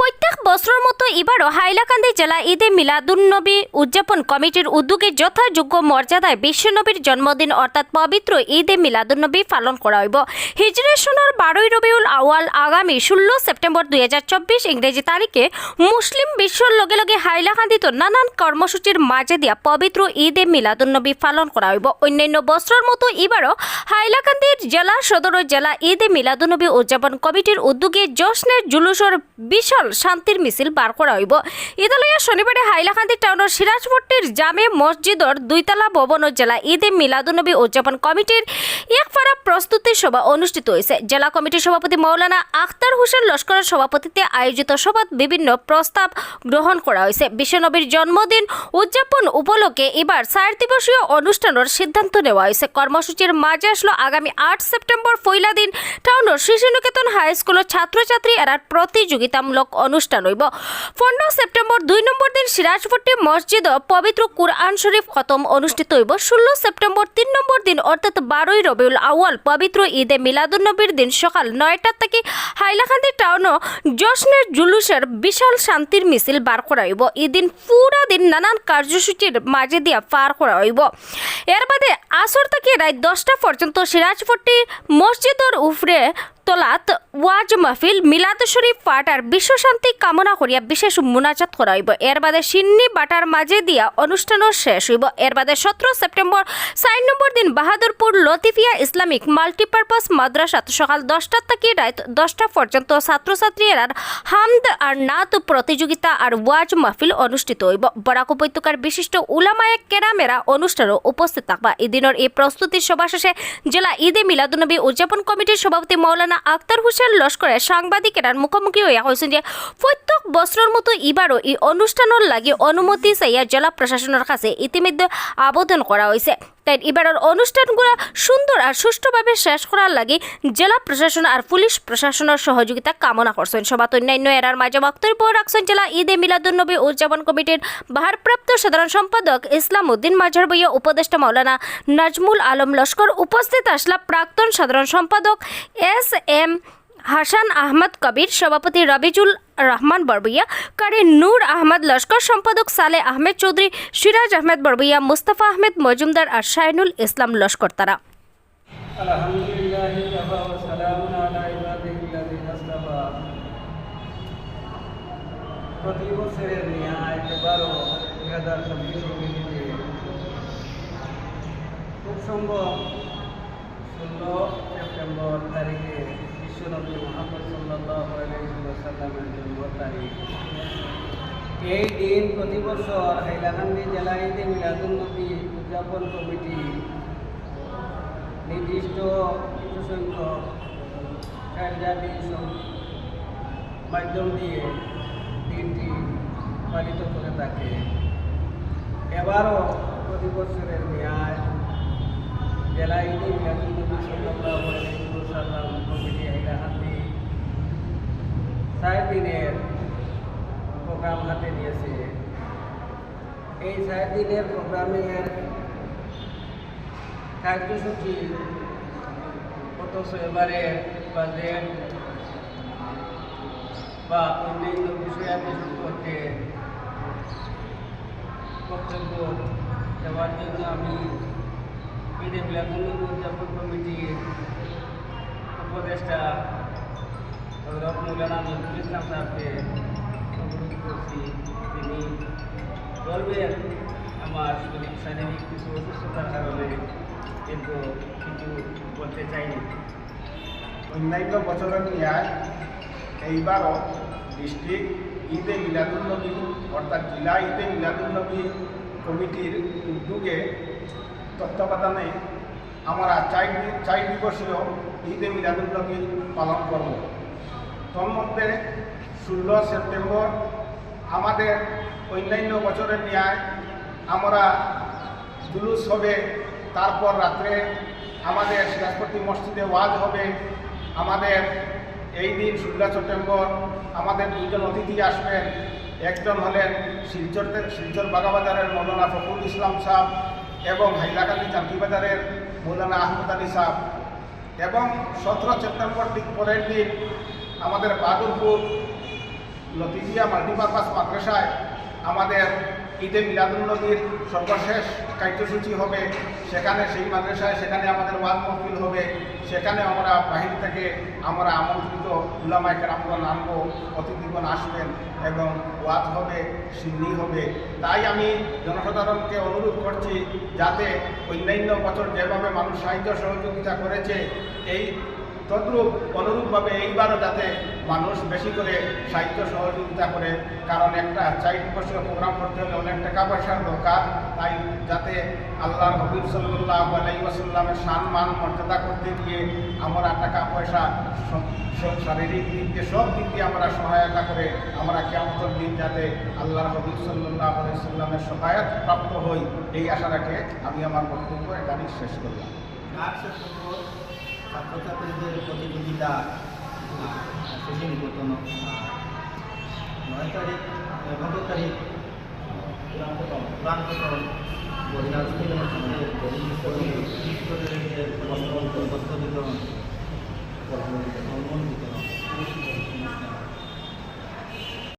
প্রত্যেক বছরের মতো এবারও হাইলাকান্দি জেলা ঈদে মিলাদুন্নবী উদযাপন কমিটির উদ্যোগে যথাযোগ্য মর্যাদায় বিশ্বনবীর জন্মদিন অর্থাৎ পবিত্র ঈদে মিলাদুন্নবী পালন করা হইব। হিজরে সনের বারোই রবিউল আওয়াল আগামী ষোলো সেপ্টেম্বর দুই হাজার চব্বিশ ইংরেজি তারিখে মুসলিম বিশ্বর লগে লগে হাইলাকান্দিত নানান কর্মসূচির মাঝে দিয়া পবিত্র ঈদে মিলাদুন্নবী পালন করা হইব। অন্যান্য বছরের মতো এবারও হাইলাকান্দির জেলা সদর জেলা ঈদে মিলাদুন্নবী উদযাপন কমিটির উদ্যোগে জশ্নের জুলুসর বিশাল শান্তির মিছিল বার করা হইব। ইতালিয়া শনিবারে হাইলাকান্দি টাউনের সিরাজপট্টির জামে মসজিদর দুইতলা ভবন জেলা ঈদে মিলাদুনবী উদযাপন কমিটির একফারা প্রস্তুতি সভা অনুষ্ঠিত হয়েছে। জেলা কমিটির সভাপতি মৌলানা আখতার হোসেন লস্করের সভাপতিত্বে আয়োজিত সভাত বিভিন্ন প্রস্তাব গ্রহণ করা হয়েছে। বিশ্বনবীর জন্মদিন উদযাপন উপলক্ষে এবার চার দিবসীয় অনুষ্ঠানের সিদ্ধান্ত নেওয়া হয়েছে। কর্মসূচির মাঝে আসলো আগামী আট সেপ্টেম্বর ফৈলা দিন। টাউনের শিশুনিকেতন হাই স্কুলের ছাত্রছাত্রী এরার প্রতিযোগিতামূলক অনুষ্ঠান হইব পনেরো সেপ্টেম্বর দুই নম্বর দিন সিরাজপট্টি মসজিদ পবিত্র কুরআন শরীফ খতম অনুষ্ঠিত হইব। ষোলো সেপ্টেম্বর তিন নম্বর দিন, অর্থাৎ বারোই রবিউল আউয়াল, পবিত্র ঈদে মিলাদুন্নবীর দিন সকাল নয়টার থেকে হাইলাকান্দি টাউনও জশ্নের জুলুসের বিশাল শান্তির মিছিল বার করা হইব। এদিন পুরা দিন নানান কার্যসূচির মাঝে দিয়া পার করা হইব। এর বাদে আসর থেকে রাত দশটা পর্যন্ত সিরাজপট্টি মসজিদর উপরে তোলাত ওয়াজ মাহফিল মিলাদ শরীফ পাঠ আর বিশ্বশান্তি কামনা করিয়া বিশেষ মুনাজাত করা হইব এর বাদে সিন্নি বাটার মাঝে দিয়া অনুষ্ঠানও শেষ হইব। এর বাদে সতেরো সেপ্টেম্বর চার নম্বর দিন বাহাদুরপুর লতিফিয়া ইসলামিক মাল্টিপারপাস মাদ্রাসাত সকাল দশটা থেকে রাত দশটা পর্যন্ত ছাত্রছাত্রীরা হামদ আর নাত প্রতিযোগিতা আর ওয়াজ মাহফিল অনুষ্ঠিত হইব। বরাক উপত্যকার বিশিষ্ট উলামায়ে কেরামেরা অনুষ্ঠানও উপস্থিত থাকবা। এদিনের এই প্রস্তুতি সভা শেষে জেলা ঈদে মিলাদুনবী উদযাপন কমিটির সভাপতি মৌলানা আক্তার হোসেন লস্করে সাংবাদিকেরার মুখোমুখি হইয়া হয়েছেন যে প্রত্যেক বছরের মতো এবারও এই অনুষ্ঠানের লাগে অনুমতি চাইয়া জেলা প্রশাসনের কাছে ইতিমধ্যে আবেদন করা হয়েছে তাই এবারের অনুষ্ঠানগুলো সুন্দর আর সুষ্ঠুভাবে শেষ করার লাগে জেলা প্রশাসন আর পুলিশ প্রশাসনের সহযোগিতা কামনা করছেন। সভাত অন্যান্য এরার মাঝে বক্তব্য রাখছেন জেলা ঈদে মিলাদুন্নবী উদযাপন কমিটির ভারপ্রাপ্ত সাধারণ সম্পাদক ইসলাম উদ্দিন মাঝার বইয়া উপদেষ্টা মাওলানা নাজমুল আলম লস্কর উপস্থিত আসলা প্রাক্তন সাধারণ সম্পাদক এস এম হাসান আহমদ কবির, সভাপতি রবিজুল রহমান বরবইয়া কারি নূর আহমদ লস্কর, সম্পাদক সালে আহমেদ চৌধুরী, সিরাজ আহমেদ বরবইয়া, মুস্তাফা আহমেদ মজুমদার আর শাহিনুল ইসলাম লস্কর তারা। খুব সম্ভব ষোলো সেপ্টেম্বর তারিখে এই দিন প্রতি বছর হাইলাকান্দি জেলা ঈদে মিলাদুন্নবী উদযাপন কমিটি নির্দিষ্ট কিছু সংখ্যক মাধ্যম দিয়ে দিনটি পালিত করে থাকে। এবারও প্রতি বছরের ন্যায় জেলা ঈদে মিলাদুন্নবী আলাইহি কমিটি হাইলাকান্দি দিনের প্রোগ্রাম হাতে নিয়েছে। এই দিনের প্রোগ্রামিংয়ের কার্যসূচি অথচ এবারে বাজেট বা অন্যান্য বিষয়াদি সম্পর্কে বক্তব্য দেওয়ার জন্য আমি মিলাদুল্নবী উদযাপন কমিটির উপদেষ্টা কিছু কিছু বলতে চাইনি অন্যান্য বছরের ন্যায় এইবারও ডিস্ট্রিক্ট ঈদে মিলাদুলনবী অর্থাৎ জেলা ঈদে মিলাদুলনবী কমিটির উদ্যোগে তত্ত্বাবধানে আমরা দি- চার দিবসীয় ঈদে মিলাদুলনবী পালন করব। তন্মধ্যে ষোলো সেপ্টেম্বর আমাদের অন্যান্য বছরের ন্যায় আমরা জুলুস হবে, তারপর রাত্রে আমাদের সিরাজপতি মসজিদে ওয়াজ হবে। আমাদের এই দিন ষোলো সেপ্টেম্বর আমাদের দুজন অতিথি আসবেন। একজন হলেন শিলচর শিলচর বাগাবাজারের মৌলানা ফখরুল ইসলাম সাহ এবং হাইলাকান্দি চাঁকিবাজারের মৌলানা আহমদ আলী সাহ এবং সতেরো সেপ্টেম্বর ঠিক পরের দিন আমাদের বাহাদুরপুর, লতিজিয়া মাল্টিপারপাস মাদ্রাসায় আমাদের ঈদে মিলাদুলনবীর সর্বশেষ কার্যসূচি হবে। সেখানে সেই মাদ্রাসায় সেখানে আমাদের ওয়াজ মহফিল হবে। সেখানে আমরা বাহির থেকে আমরা আমন্ত্রিত উলামাইকে রামগণ আনব, অতিথিগণ আসবেন এবং ওয়াজ হবে, সিন্নি হবে। তাই আমি জনসাধারণকে অনুরোধ করছি যাতে অন্যান্য বছর যেভাবে মানুষ সাহায্য সহযোগিতা করেছে, এই তদ্রূপ অনুরূপভাবে এইবারও যাতে মানুষ বেশি করে সাহিত্য সহযোগিতা করে, কারণ একটা চাইল্ড দিবসীয় প্রোগ্রাম করতে হলে অনেক টাকা পয়সার দরকার। তাই যাতে আল্লাহ হবিব সাল্লাহ আলাইসাল্লামের সম্মান মান, মর্যাদা করতে গিয়ে আমরা টাকা পয়সা শারীরিক দিক দিয়ে, সব দিক দিয়ে আমরা সহায়তা করে আমরা কেমন দিন যাতে আল্লাহ হবিব সাল্লাহ আলাইসাল্লামের সহায়ত প্রাপ্ত হই, এই আশা রাখে আমি আমার বক্তব্য এখানেই শেষ করলাম। ছাত্রছাত্রীদের প্রতিযোগিতা শেষে নিবর্তন নয় তারিখ এগারো তারিখ প্রান্তকরণ বহিরাজ বস্ত্র বিতরণ কর্ম বিতরণ